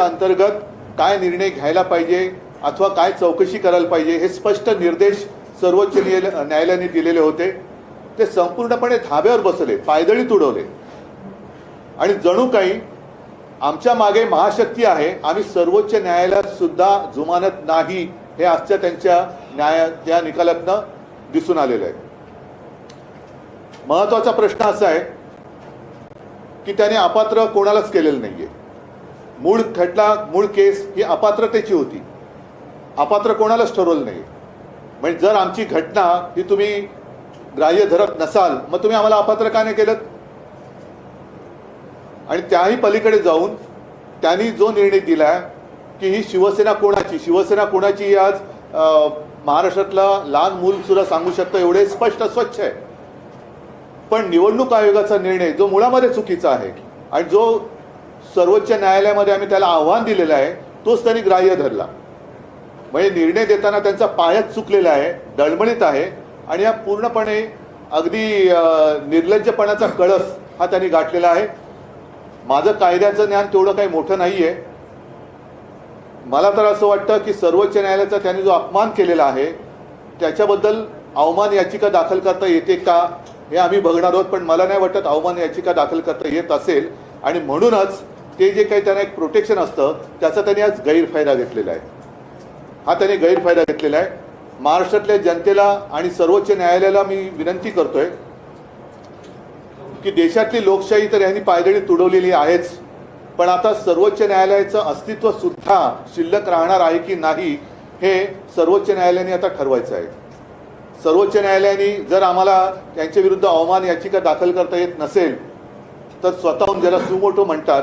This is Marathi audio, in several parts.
अंतर्गत काय निर्णय घ्यायला पाहिजे अथवा काय चौकशी करायला पाहिजे हे स्पष्ट निर्देश सर्वोच्च न्यायालयाने दिलेले होते. ते संपूर्णपणे धाब्यावर बसले पायदळी तुडवले आणि जणू काही आमच्या मागे महाशक्ती आहे आम्ही सर्वोच्च न्यायालयात सुद्धा जुमानत नाही हे आजच्या त्यांच्या न्याया त्या निकालातनं दिसून आलेलं आहे. महत्त्वाचा प्रश्न असा आहे की त्याने अपात्र कोणालाच केलेलं नाहीये. मूळ खटला मूळ केस ही अपात्रतेची होती. अपात्र कोणालाच ठरवलं नाही. म्हणजे जर आमची घटना ही तुम्ही ग्राह्य धरत नसाल मग तुम्ही आम्हाला अपात्र का नाही केलं? आणि त्याही पलीकडे जाऊन त्यांनी जो निर्णय दिला की ही शिवसेना कोणाची शिवसेना कोणाची आज महाराष्ट्रातला लहान मूल सुद्धा सांगू शकतं एवढे स्पष्ट स्वच्छ आहे. पण निवडणूक आयोगाचा निर्णय जो मुळामध्ये चुकीचा आहे आणि जो सर्वोच्च न्यायालयामध्ये आम्ही त्याला आव्हान दिलेलं आहे तोच त्यांनी ग्राह्य धरला. म्हणजे निर्णय देताना त्यांचा पायच चुकलेला आहे दळमळीत आहे आणि हा पूर्णपणे अगदी निर्लज्जपणाचा कळस हा त्यांनी गाठलेला आहे. माझं कायद्याचं ज्ञान तेवढं काही मोठं नाही आहे मला तर असं वाटतं की सर्वोच्च न्यायालयाचा त्यांनी जो अपमान केलेला आहे त्याच्याबद्दल अवमान याचिका दाखल करता येते का हे आम्ही बघणार आहोत पण मला नाही वाटत अवमान याचिका दाखल करता येत असेल. आणि म्हणूनच ते जे काही त्यांना एक प्रोटेक्शन असतं त्याचा त्यांनी आज गैरफायदा घेतलेला आहे. हा त्यांनी गैरफायदा घेतलेला आहे. महाराष्ट्रातल्या जनतेला आणि सर्वोच्च न्यायालयाला मी विनंती करतोय की देशातली लोकशाही तर यांनी पायदळी तुडवलेली आहेच पण आता सर्वोच्च न्यायालयाचं अस्तित्व सुद्धा शिल्लक राहणार आहे की नाही हे सर्वोच्च न्यायालयाने आता ठरवायचं आहे. सर्वोच्च न्यायालयाने जर आम्हाला त्यांच्या विरुद्ध अवमान याचिका दाखल करता येत नसेल तर स्वतःहून ज्याला सुमोटो म्हणतात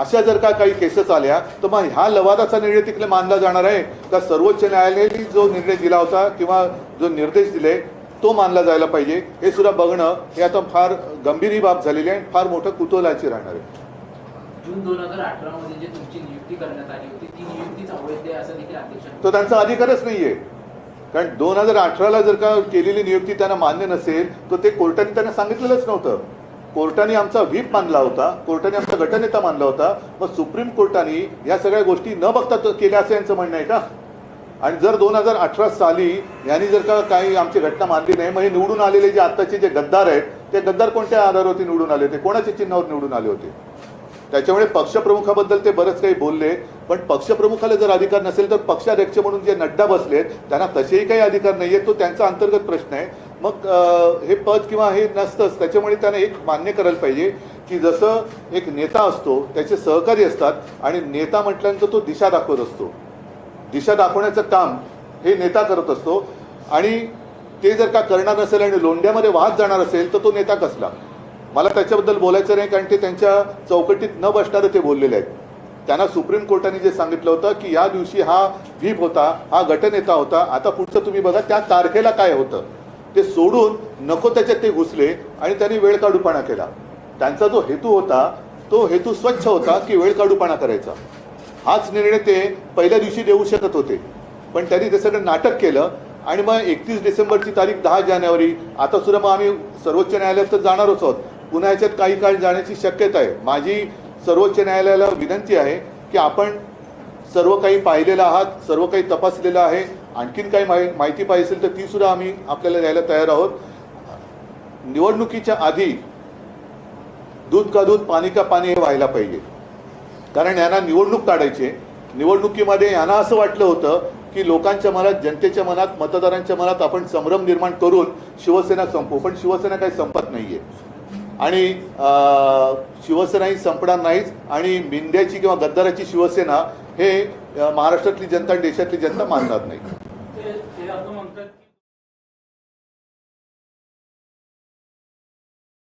अशा जर का काही केसेस आल्या तर मग ह्या लवादाचा निर्णय तिकडे मानला जाणार आहे. का सर्वोच्च न्यायालयाने जो निर्णय दिला होता किंवा जो निर्देश दिले तो मानला जायला पाहिजे. हे सुद्धा बघणं हे आता फार गंभीर ही बाब झालेली आहे आणि फार मोठं कुतूहलाची राहणार आहे. जून दोन हजार अठरा मध्ये जे तुमची नियुक्ती करण्यात आली होती ती नियुक्तीच अवैध आहे असं देखील अध्यक्ष तो त्यांचा अधिकारच नाहीये. कारण दोन हजार अठराला जर का केलेली नियुक्ती त्यांना मान्य नसेल तर ते कोर्टाने त्यांना सांगितलेलंच नव्हतं. कोर्टाने आमचा व्हीप मानला होता कोर्टाने आमचा गटनेता मानला होता मग सुप्रीम कोर्टाने या सगळ्या गोष्टी न बघता केल्या असं यांचं म्हणणं आहे का? आणि जर दोन हजार अठरा साली यांनी जर का काही आमची घटना मानली नाही मग हे निवडून आलेले जे आत्ताचे जे गद्दार आहेत ते गद्दार कोणत्या आधारावरती निवडून आले होते? कोणाच्या चिन्हावर निवडून आले होते? त्याच्यामुळे पक्षप्रमुखाबद्दल ते बरंच काही बोलले पण पक्षप्रमुखाला जर अधिकार नसेल तर पक्षाध्यक्ष म्हणून जे नड्डा बसलेत त्यांना तसेही काही अधिकार नाही आहेत तो त्यांचा अंतर्गत प्रश्न आहे. मग हे पद किंवा हे नसतंच त्याच्यामुळे त्याने एक मान्य करायला पाहिजे की जसं एक नेता असतो त्याचे सहकारी असतात आणि नेता म्हटल्यानंतर तो दिशा दाखवत असतो. दिशा दाखवण्याचं काम हे नेता करत असतो आणि ते जर का करणार नसेल आणि लोंढ्यामध्ये वाहत जाणार असेल तर तो नेता कसला? मला त्याच्याबद्दल बोलायचं नाही कारण ते त्यांच्या चौकटीत न बसणारे ते बोललेले आहेत. त्यांना सुप्रीम कोर्टाने जे सांगितलं होतं की या दिवशी हा व्हीप होता हा गटनेता होता आता पुढचं तुम्ही बघा त्या तारखेला काय होतं? ते सोडून नको त्याच्यात ते घुसले आणि त्यांनी वेळ काढूपणा केला. त्यांचा जो हेतू होता तो हेतू स्वच्छ होता की वेळ काढूपणा करायचा. हाच निर्णय ते पहिल्या दिवशी देऊ शकत होते. पण त्यांनी ते सगळं नाटक केलं आणि मग एकतीस डिसेंबरची तारीख दहा जानेवारी आता सुद्धा मग आम्ही सर्वोच्च न्यायालयात तर जाणारच आहोत पुन्हा याच्यात काही काळ जाण्याची शक्यता आहे. माझी सर्वोच्च न्यायालयाला विनंती आहे की आपण सर्व काही पाहिलेलं आहात सर्व काही तपासलेलं आहे आणखीन काही माहि माहिती पाहिजे असेल तर ती सुद्धा आम्ही आपल्याला द्यायला तयार आहोत. निवडणुकीच्या आधी दूध का दूध पाणी का पाणी हे व्हायला पाहिजे. कारण यांना निवडणूक काढायची आहे. निवडणुकीमध्ये यांना असं वाटलं होतं की लोकांच्या मनात जनतेच्या मनात मतदारांच्या मनात आपण संभ्रम निर्माण करून शिवसेना संपू पण शिवसेना काही संपत नाहीये. आणि शिवसेनाही शिवसेना ही संपणार नाहीच. आणि मिंद्याची किंवा गद्दाराची शिवसेना हे महाराष्ट्रातली जनता आणि देशातली जनता मानणार नाही. ते ते असं म्हणतात